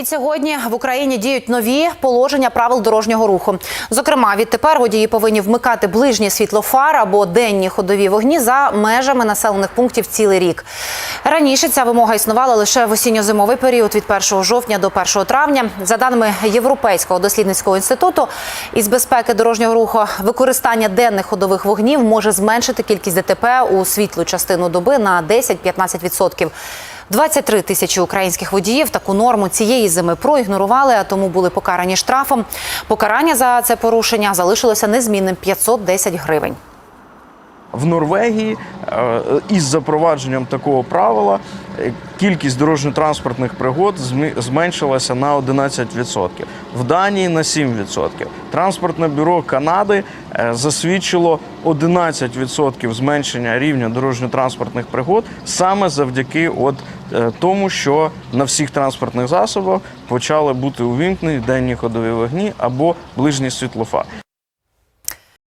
Відсьогодні в Україні діють нові положення правил дорожнього руху. Зокрема, відтепер водії повинні вмикати ближні світлофар або денні ходові вогні за межами населених пунктів цілий рік. Раніше ця вимога існувала лише в осінньо-зимовий період від 1 жовтня до 1 травня. За даними Європейського дослідницького інституту із безпеки дорожнього руху, використання денних ходових вогнів може зменшити кількість ДТП у світлу частину доби на 10-15%. 23 тисячі українських водіїв таку норму цієї зими проігнорували, а тому були покарані штрафом. Покарання за це порушення залишилося незмінним 510 гривень. В Норвегії е, із запровадженням такого правила е, кількість дорожньо-транспортних пригод зменшилася на 11%. В Данії на 7%. Транспортне бюро Канади е, засвідчило 11% зменшення рівня дорожньо-транспортних пригод саме завдяки от тому, що на всіх транспортних засобах почали бути увімкнені денні ходові вогні або ближні світлофари.